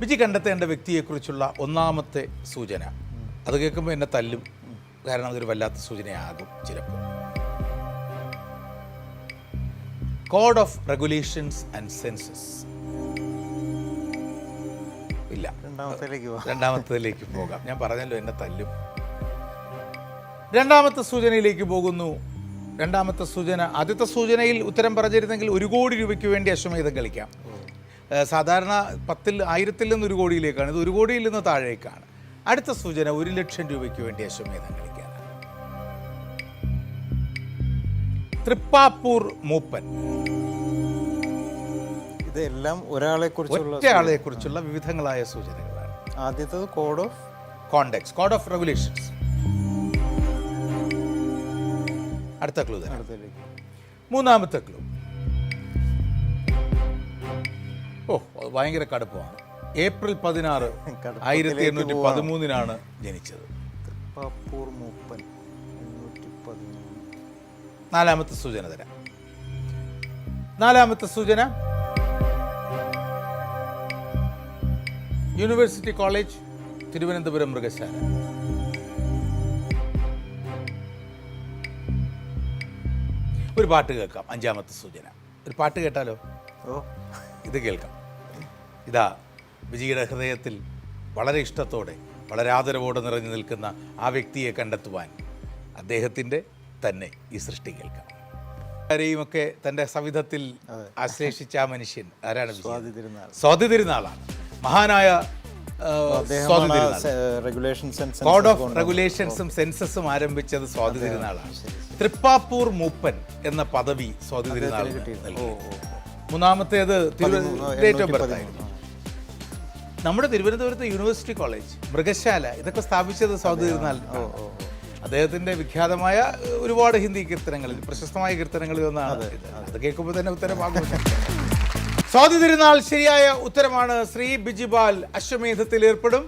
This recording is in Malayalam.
ബിജി കണ്ടെത്തേണ്ട വ്യക്തിയെക്കുറിച്ചുള്ള ഒന്നാമത്തെ സൂചന. അത് കേൾക്കുമ്പോൾ എന്നെ തല്ലും. കാരണം അതൊരു വല്ലാത്ത സൂചനയാകും ചിലപ്പോൾ code of regulations and senses ഇല്ല. രണ്ടാമത്തേലേക്ക് പോകാം. ഞാൻ പറഞ്ഞല്ലോ എന്നെ തല്ലും. രണ്ടാമത്തെ സൂചനയിലേക്ക് പോകുന്നു രണ്ടാമത്തെ സൂചന ആദ്യത്തെ സൂചനയിൽ ഉത്തരം പറഞ്ഞിരുന്നെങ്കിൽ ഒരു കോടി രൂപയ്ക്ക് വേണ്ടി അശ്വമേധം കളിക്കാം. സാധാരണ പത്തിൽ ആയിരത്തിൽ നിന്ന് ഒരു കോടിയിലേക്കാണ്. ഇത് ഒരു കോടിയിൽ നിന്ന് താഴേക്കാണ്. അടുത്ത സൂചന ഒരു ലക്ഷം രൂപയ്ക്ക് വേണ്ടി അശ്വമേധം കളിക്കാം. തൃപ്പാപ്പൂർ മൂപ്പൻ. ഇതെല്ലാം ഒരാളെ കുറിച്ചുള്ള ഒറ്റയാളെ കുറിച്ചുള്ള വിവിധങ്ങളായ സൂചനകളാണ്. ആദ്യത്തത് code of contexts code of regulations അടുത്ത ക്ലൂ മൂന്നാമത്തെ ക്ലൂ ഓ ഭയങ്കര കടുപ്പമാണ്. ഏപ്രിൽ പതിനാറ് ആയിരത്തി എണ്ണൂറ്റി പതിമൂന്നിനാണ് ജനിച്ചത്. നാലാമത്തെ സൂചന തരാം. നാലാമത്തെ സൂചന. യൂണിവേഴ്സിറ്റി കോളേജ് തിരുവനന്തപുരം മൃഗശാല. ഒരു പാട്ട് കേൾക്കാം അഞ്ചാമത്തെ സൂചന. ഒരു പാട്ട് കേട്ടാലോ? ഓ. ഇത് കേൾക്കാം. ഇതാ വിജിയുടെ ഹൃദയത്തിൽ വളരെ ഇഷ്ടത്തോടെ വളരെ ആദരവോടെ നിറഞ്ഞു നിൽക്കുന്ന ആ വ്യക്തിയെ കണ്ടെത്തുവാൻ അദ്ദേഹത്തിന്റെ തന്നെ ഈ സൃഷ്ടി കേൾക്കാം. ആരെയും ഒക്കെ തന്റെ സവിധത്തിൽ ആശ്ലേഷിച്ച ആ മനുഷ്യൻ? ആരാണ് സ്വാതി തിരുനാളാണ്. മഹാനായ കോഡ് ഓഫ് റെഗുലേഷൻസും സെൻസസും ആരംഭിച്ചത് സ്വാതി തിരുനാളാണ്. തൃപ്പാപ്പൂർ മൂപ്പൻ എന്ന പദവി സ്വാതി തിരുനാൾ മൂന്നാമത്തേത് ഡേറ്റ് ഓഫ് ബർത്ത് ആയിരുന്നു. നമ്മുടെ തിരുവനന്തപുരത്ത് യൂണിവേഴ്സിറ്റി കോളേജ് മൃഗശാല ഇതൊക്കെ സ്ഥാപിച്ചത് സ്വാതി തിരുനാൾ അദ്ദേഹത്തിന്റെ വിഖ്യാതമായ ഒരുപാട് ഹിന്ദി കീർത്തനങ്ങളിൽ പ്രശസ്തമായ കീർത്തനങ്ങളിൽ ഒന്നാണ് അത് കേൾക്കുമ്പോൾ തന്നെ ഉത്തരമാകും സ്വാതി തിരുനാൾ ശരിയായ ഉത്തരമാണ് ശ്രീ ബിജിബാൽ അശ്വമേധത്തിൽ ഏർപ്പെടും.